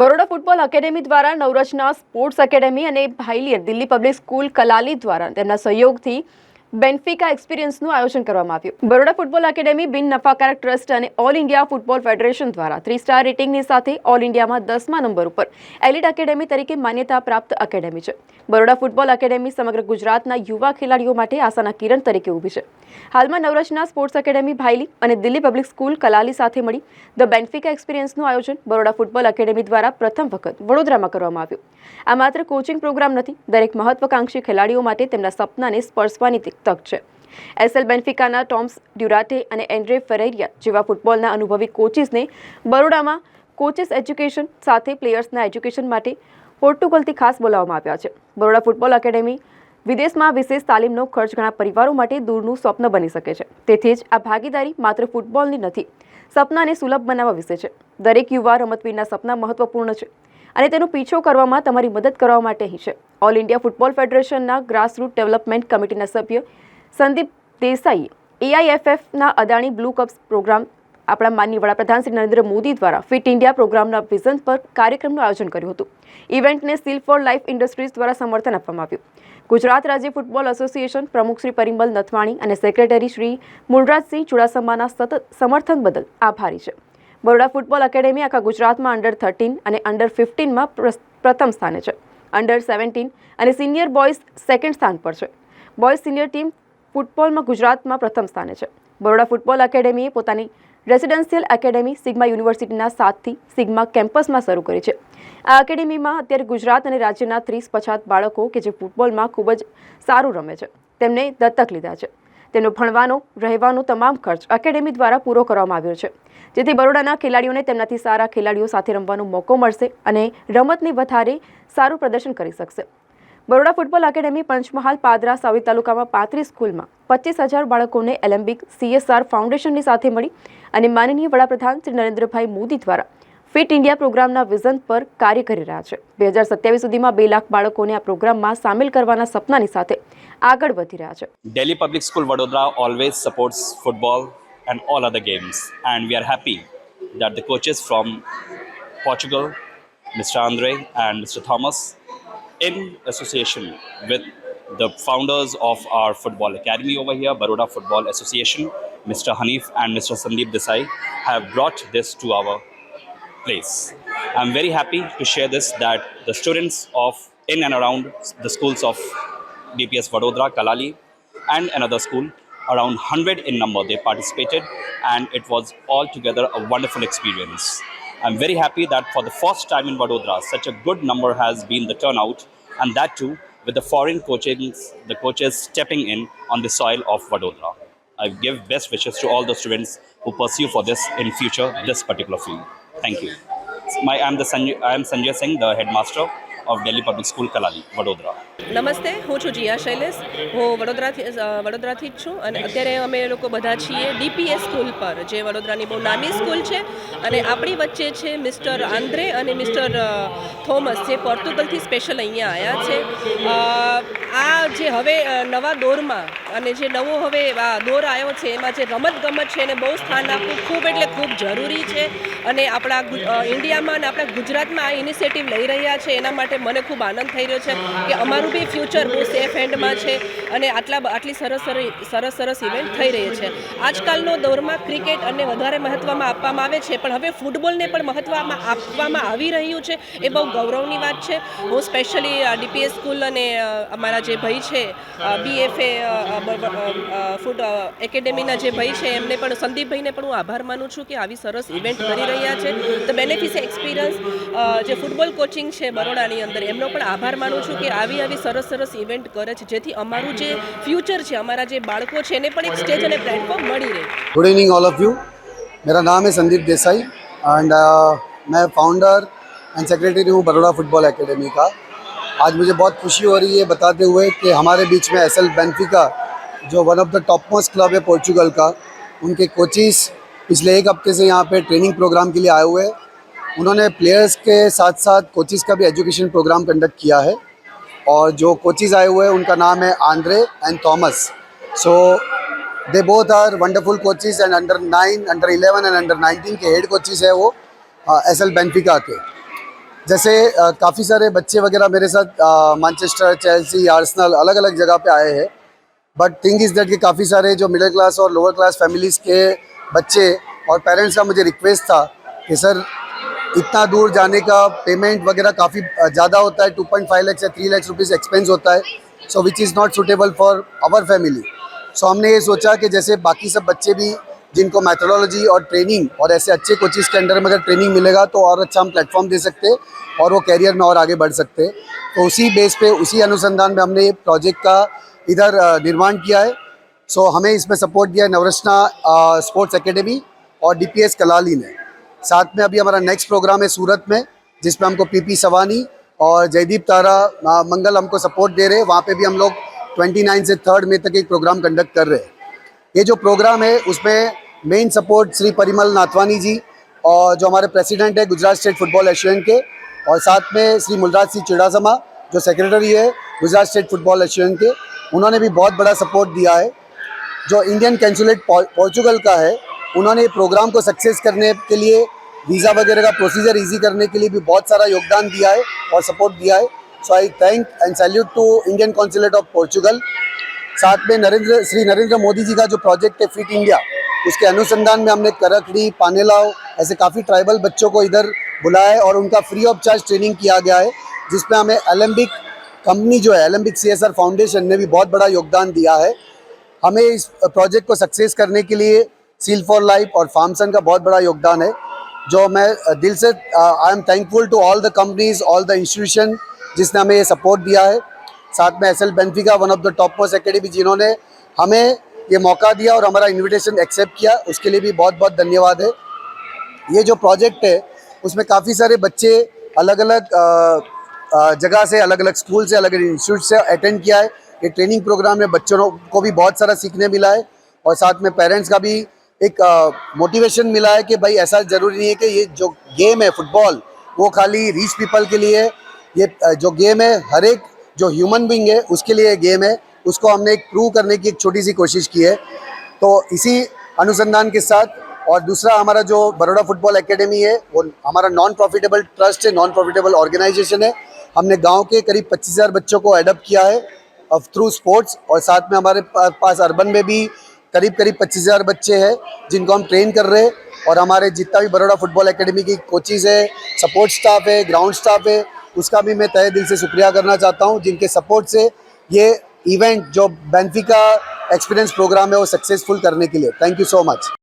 Baroda football academy દ્વારા નવરચના sports academy અને ભાઈલીયર દિલ્હી પબ્લિક સ્કૂલ કલાલી દ્વારા તેમના સહયોગથી બેન્ફિકા એક્સપિરિયન્સનું આયોજન કરવામાં આવ્યું બરોડા ફૂટબોલ એકેડેમી બિન નફાકારક ટ્રસ્ટ અને ઓલ ઇન્ડિયા ફૂટબોલ ફેડરેશન દ્વારા થ્રી સ્ટાર રેટિંગની સાથે ઓલ ઇન્ડિયામાં દસમા નંબર ઉપર એલિડ એકેડેમી તરીકે માન્યતા પ્રાપ્ત એકેડેમી છે બરોડા ફૂટબોલ એકેડેમી સમગ્ર ગુજરાતના યુવા ખેલાડીઓ માટે આશાના કિરણ તરીકે ઊભી છે હાલમાં નવરચના સ્પોર્ટ્સ એકેડેમી ભાઈલી અને દિલ્હી પબ્લિક સ્કૂલ કલાલી સાથે મળી ધ બેન્ફિકા એક્સપિરિયન્સનું આયોજન બરોડા ફૂટબોલ એકેડેમી દ્વારા પ્રથમ વખત વડોદરામાં કરવામાં આવ્યું આ માત્ર કોચિંગ પ્રોગ્રામ નથી દરેક મહત્વાકાંક્ષી ખેલાડીઓ માટે તેમના સપનાને સ્પર્શવાની તક છે એસએલ બેન્ફિકાના ટોમ્સ ડ્યુરાટે અને એન્ડ્રે ફેરેરિયા જેવા ફૂટબોલના અનુભવી કોચિસને બરોડામાં કોચિસ એજ્યુકેશન સાથે પ્લેયર્સના એજ્યુકેશન માટે પોર્ટુગલથી ખાસ બોલાવવામાં આવ્યા છે બરોડા ફૂટબોલ એકેડેમી વિદેશમાં વિશેષ તાલીમનો ખર્ચ ઘણા પરિવારો માટે દૂરનું સ્વપ્ન બની શકે છે તેથી જ આ ભાગીદારી માત્ર ફૂટબોલની નથી સપનાને સુલભ બનાવવા વિશે છે દરેક યુવા રમતવીરના સપના મહત્વપૂર્ણ છે અને તેનો પીછો કરવામાં તમારી મદદ કરવા માટે અહીં છે ઓલ ઇન્ડિયા ફૂટબોલ ફેડરેશનના ગ્રાસરૂટ ડેવલપમેન્ટ કમિટીના સભ્ય સંદીપ દેસાઈએ એઆઈએફએફના અદાણી બ્લુ કપ્સ પ્રોગ્રામ આપણા માનનીય વડાપ્રધાન શ્રી નરેન્દ્ર મોદી દ્વારા ફિટ ઇન્ડિયા પ્રોગ્રામના વિઝન પર કાર્યક્રમનું આયોજન કર્યું હતું ઇવેન્ટને સ્ટીલ ફોર લાઈફ ઇન્ડસ્ટ્રીઝ દ્વારા સમર્થન આપવામાં આવ્યું ગુજરાત રાજ્ય ફૂટબોલ એસોસિએશન પ્રમુખ શ્રી પરિમલ નથવાણી અને સેક્રેટરી શ્રી મૂળરાજસિંહ ચુડાસમાના સતત સમર્થન બદલ આભારી છે બરોડા ફૂટબોલ એકેડેમી આખા ગુજરાતમાં અંડર થર્ટીન અને અંડર ફિફ્ટીનમાં પ્રથમ સ્થાને છે અંડર સેવન્ટીન અને સિનિયર બોયઝ સેકન્ડ સ્થાન પર છે બોયઝ સિનિયર ટીમ ફૂટબોલમાં ગુજરાતમાં પ્રથમ સ્થાને છે બરોડા ફૂટબોલ એકેડેમીએ પોતાની રેસિડેન્શિયલ એકેડેમી સિગ્મા યુનિવર્સિટીના સાતથી સિગ્મા કેમ્પસમાં શરૂ કરી છે આ એકેડેમીમાં અત્યારે ગુજરાત અને રાજ્યના ત્રીસ પછાત બાળકો કે જે ફૂટબોલમાં ખૂબ જ સારું રમે છે તેમને દત્તક લીધા છે તેનો ભણવાનો રહેવાનો તમામ ખર્ચ એકેડેમી દ્વારા પૂરો કરવામાં આવ્યો છે જેથી બરોડાના ખેલાડીઓને તેમનાથી સારા ખેલાડીઓ સાથે રમવાનો મોકો મળશે અને રમતની વધારે સારું પ્રદર્શન કરી શકશે બરોડા ફૂટબોલ એકેડેમી પંચમહાલ પાદરા સાવી તાલુકામાં પાંત્રીસ સ્કૂલમાં પચીસ હજાર બાળકોને એલેમ્બિક સીએસઆર ફાઉન્ડેશનની સાથે મળી અને માનનીય વડાપ્રધાન શ્રી નરેન્દ્રભાઈ મોદી દ્વારા ફિટ ઇન્ડિયા પ્રોગ્રામના વિઝન પર કાર્ય કરી રહ્યા છે બે હજાર સત્યાવીસ સુધીમાં બે લાખ બાળકોને આ પ્રોગ્રામમાં સામેલ કરવાના સપનાની સાથે આગળ વધી રહ્યા છે Delhi public school Vadodara always supports football and all other games and we are happy that the coaches from Portugal mister Andre and mister Thomas in association with the founders of our football academy over here, Baroda Football Association, Mr. Hanif and Mr. Sandeep Desai, have brought this to our place. I'm very happy to share this that the students of in and around the schools of DPS Vadodara, Kalali, and another school, around 100 in number, they participated, and it was altogether a wonderful experience. I'm very happy that for the first time in Vadodara, such a good number has been the turnout, and that too with the foreign coaches, the coaches stepping in on the soil of Vadodara. I give best wishes to all the students who pursue for this in future, this particular field. Thank you. My, I'm, the Sanjay, I'm Sanjay Singh, the headmaster of Delhi public school Kalali Vadodara નમસ્તે હું છું જીયા શૈલેષ હું વડોદરાથી વડોદરાથી જ છું અને અત્યારે અમે લોકો બધા છીએ ડીપીએસ સ્કૂલ પર જે વડોદરાની બહુ નાની સ્કૂલ છે અને આપણી વચ્ચે છે મિસ્ટર આંદ્રે અને મિસ્ટર થોમસ જે પોર્ટુગલથી સ્પેશિયલ અહીંયા આવ્યા છે આ જે હવે નવા દોરમાં અને જે નવો હવે દોર આવ્યો છે એમાં જે રમતગમત છે એને બહુ સ્થાન આપવું ખૂબ એટલે ખૂબ જરૂરી છે અને આપણા ઇન્ડિયામાં અને આપણા ગુજરાતમાં આ ઇનિશિયેટિવ લઈ રહ્યા છે એના માટે મને ખૂબ આનંદ થઈ રહ્યો છે કે અમારું બી ફ્યુચર બહુ સેફ હેન્ડમાં છે અને આટલા આટલી સરસ સરસ સરસ ઇવેન્ટ થઈ રહી છે આજકાલનો દોરમાં ક્રિકેટ અને વધારે મહત્ત્વમાં આપવામાં આવે છે પણ હવે ફૂટબોલને પણ મહત્ત્વમાં આપવામાં આવી રહ્યું છે એ બહુ ગૌરવની વાત છે હું સ્પેશિયલી ડીપીએસ સ્કૂલ અને અમારા જે ભાઈ છે બીએફએ ફૂટ એકેડેમીના જે ભાઈ છે એમને પણ સંદીપ ભાઈને પણ હું આભાર માનું છું કે આવી સરસ ઇવેન્ટ કરી રહ્યા છે તો બેનિફિશિયલ એક્સપિરિયન્સ જે ફૂટબોલ કોച്ചിંગ છે બરોડાની અંદર એનો પણ આભાર માનું છું કે આવી આવી સરસ સરસ ઇવેન્ટ કરે છે જેથી અમારું જે ફ્યુચર છે અમાર아 જે બાળકો છે ને પણ એક સ્ટેજ અને પ્લેટફોર્મ મળી રહે good evening all of you મેરા નામ હે સંદીપ દેસાઈ એન્ડ મે ફાઉન્ડર એન્ડ સેક્રેટરી હું બરોડા ફૂટબોલ એકેડેમી કા આજ મુજે બહોત ખુશી હો રહી હે બતાતે હુએ કે હમારે બીચ મે એસએલ બેન્ફિકા जो one of the top most club है पोर्चुगल का उनके कोचिज पिछले एक हफ्ते से यहाँ पे ट्रेनिंग प्रोग्राम के लिए आए हुए हैं उन्होंने प्लेयर्स के साथ साथ कोचिज का भी एजुकेशन प्रोग्राम कंडक्ट किया है और जो कोचिज आए हुए हैं उनका नाम है Andre and Thomas so they both are wonderful coaches and under nine under eleven and under nineteen के हेड कोचिज है वो एस एल बेनफिका के जैसे uh, काफ़ी सारे बच्चे वगैरह मेरे साथ मानचेस्टर चेल्सी आर्सनल अलग अलग जगह पे आए हैं बट थिंग इज़ दैट कि काफ़ी सारे जो मिडिल क्लास और लोअर क्लास फैमिलीज़ के बच्चे और पेरेंट्स का मुझे रिक्वेस्ट था कि सर इतना दूर जाने का पेमेंट वगैरह काफ़ी ज़्यादा होता है टू पॉइंट फाइव लैक्स या थ्री लैक्स रुपीज़ एक्सपेंस होता है so which is not suitable for our family so हमने ये सोचा कि जैसे बाकी सब बच्चे भी जिनको मैथोलॉजी और ट्रेनिंग और ऐसे अच्छे कोचिज के अंडर में अगर ट्रेनिंग मिलेगा तो और अच्छा हम प्लेटफॉर्म दे सकते और वो कैरियर में और आगे बढ़ सकते तो उसी बेस पे उसी अनुसंधान में हमने प्रोजेक्ट का इधर निर्माण किया है सो so, हमें इसमें सपोर्ट दिया है नवरचना स्पोर्ट्स एकेडमी और डीपीएस कलाली ने साथ में अभी हमारा नेक्स्ट प्रोग्राम है सूरत में जिसमें हमको पीपी सवानी और जयदीप तारा आ, मंगल हमको सपोर्ट दे रहे हैं वहाँ पे भी हम लोग 29 से थर्ड मई तक एक प्रोग्राम कंडक्ट कर रहे हैं ये जो प्रोग्राम है उसमें मेन सपोर्ट श्री परिमल नाथवानी जी और जो हमारे प्रेसिडेंट है गुजरात स्टेट फुटबॉल एशियन के और साथ में श्री मुलराज सिंह चिड़ासमा जो सेक्रेटरी है गुजरात स्टेट फुटबॉल एसोसिएशन के उन्होंने भी बहुत बड़ा सपोर्ट दिया है जो इंडियन कंसुलेट पोर्चुगल का है उन्होंने प्रोग्राम को सक्सेस करने के लिए वीज़ा वगैरह का प्रोसीजर इजी करने के लिए भी बहुत सारा योगदान दिया है और सपोर्ट दिया है so I thank and salute to Indian consulate of Portugal साथ में नरेंद्र श्री नरेंद्र मोदी जी का जो प्रोजेक्ट है फिट इंडिया उसके अनुसंधान में हमने करकड़ी पानेलाव ऐसे काफ़ी ट्राइबल बच्चों को इधर बुलाया है और उनका फ्री ऑफ चार्ज ट्रेनिंग किया गया है जिसमें हमें ओलंपिक कंपनी जो है एलम्बिक सी फाउंडेशन ने भी बहुत बड़ा योगदान दिया है हमें इस प्रोजेक्ट को सक्सेस करने के लिए सील फॉर लाइफ और फार्मसन का बहुत बड़ा योगदान है जो मैं दिल से I am thankful to all the companies all the institution जिसने हमें ये सपोर्ट दिया है साथ में S L Benfica one of the top most academy जिन्होंने हमें ये मौका दिया और हमारा इन्विटेशन एक्सेप्ट किया उसके लिए भी बहुत बहुत धन्यवाद है ये जो प्रोजेक्ट है उसमें काफ़ी सारे बच्चे अलग अलग जगह से अलग अलग स्कूल से अलग अलग इंस्टीट्यूट से अटेंड किया है ये ट्रेनिंग प्रोग्राम में बच्चों को भी बहुत सारा सीखने मिला है और साथ में पेरेंट्स का भी एक मोटिवेशन मिला है कि भाई ऐसा ज़रूरी नहीं है कि ये जो गेम है फुटबॉल वो खाली रिच पीपल के लिए ये जो गेम है हर एक जो ह्यूमन बींग है उसके लिए गेम है उसको हमने एक प्रूव करने की एक छोटी सी कोशिश की है तो इसी अनुसंधान के साथ और दूसरा हमारा जो बड़ोड़ा फुटबॉल एकेडमी है वो हमारा नॉन प्रॉफिटेबल ट्रस्ट है नॉन प्रॉफिटेबल ऑर्गेनाइजेशन है हमने गांव के करीब पच्चीस हज़ार बच्चों को एडप्ट किया है थ्रू स्पोर्ट्स और साथ में हमारे पास अर्बन में भी करीब करीब पच्चीस हज़ार बच्चे हैं जिनको हम ट्रेन कर रहे हैं और हमारे जितना भी बड़ोड़ा फुटबॉल एकेडमी की कोचिज़ है सपोर्ट स्टाफ है ग्राउंड स्टाफ है उसका भी मैं तय दिल से शुक्रिया करना चाहता हूँ जिनके सपोर्ट से ये इवेंट जो बैनफिका एक्सपीरियंस प्रोग्राम है वो सक्सेसफुल करने के लिए थैंक यू सो मच